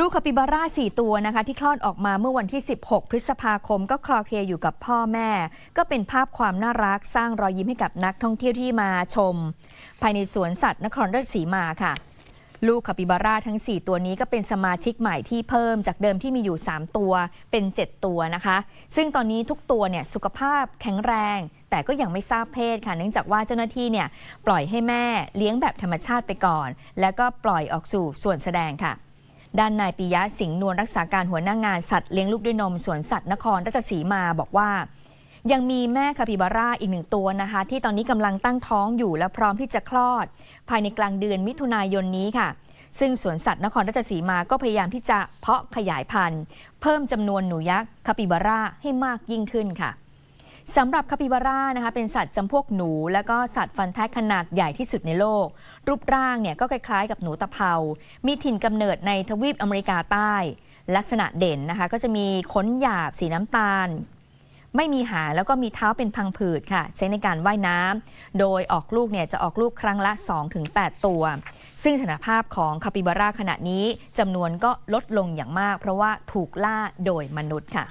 ลูกคาปิบาร่า 4 ตัวนะคะ ที่คลอดออกมาเมื่อวันที่ 16 พฤษภาคม ก็คลอเคลียอยู่กับพ่อแม่ ก็เป็นภาพความน่ารักสร้างรอยยิ้มให้กับนักท่องเที่ยวที่มาชม ภายในสวนสัตว์นครราชสีมาค่ะ ลูกคาปิบาร่าทั้ง 4 ตัวนี้ก็เป็นสมาชิกใหม่ที่เพิ่มจากเดิมที่มีอยู่ 3 ตัวเป็น 7 ตัวนะคะ ซึ่งตอนนี้ทุกตัวเนี่ยสุขภาพแข็งแรง แต่ก็ยังไม่ทราบเพศค่ะ เนื่องจากว่าเจ้าหน้าที่เนี่ยปล่อยให้แม่เลี้ยงแบบธรรมชาติไปก่อน แล้วก็ปล่อยออกสู่ส่วนแสดงค่ะ ด้านนายปิยะสิงห์นวลรักษาการหัวหน้างานสัตว์เลี้ยงลูกด้วยนมสวนสัตว์นครราชสีมาบอกว่า ยังมีแม่คาปิบาร่าอีกหนึ่งตัวนะคะ ที่ตอนนี้กำลังตั้งท้องอยู่และพร้อมที่จะคลอด ภายในกลางเดือนมิถุนายนนี้ค่ะ ซึ่งสวนสัตว์นครราชสีมาก็พยายามที่จะเพาะขยายพันธุ์ เพิ่มจำนวนหนูยักษ์คาปิบาร่าให้มากยิ่งขึ้นค่ะ สำหรับคาปิบาร่านะคะเป็นสัตว์จำพวกหนู และก็สัตว์ฟันแทะขนาดใหญ่ที่สุดในโลก รูปร่างเนี่ยก็คล้ายๆ กับหนูตะเภา มีถิ่นกำเนิดในทวีปอเมริกาใต้ ลักษณะเด่นนะคะก็จะมีขนหยาบสีน้ำตาล ไม่มีหางแล้วก็มีเท้าเป็นพังผืดค่ะ ใช้ในการว่ายน้ำโดยออกลูกเนี่ยจะออกลูกครั้งละ 2-8 ตัว ซึ่งสถานภาพของคาปิบาร่าขณะนี้จำนวนก็ลดลงอย่างมาก เพราะว่าถูกล่าโดยมนุษย์ค่ะ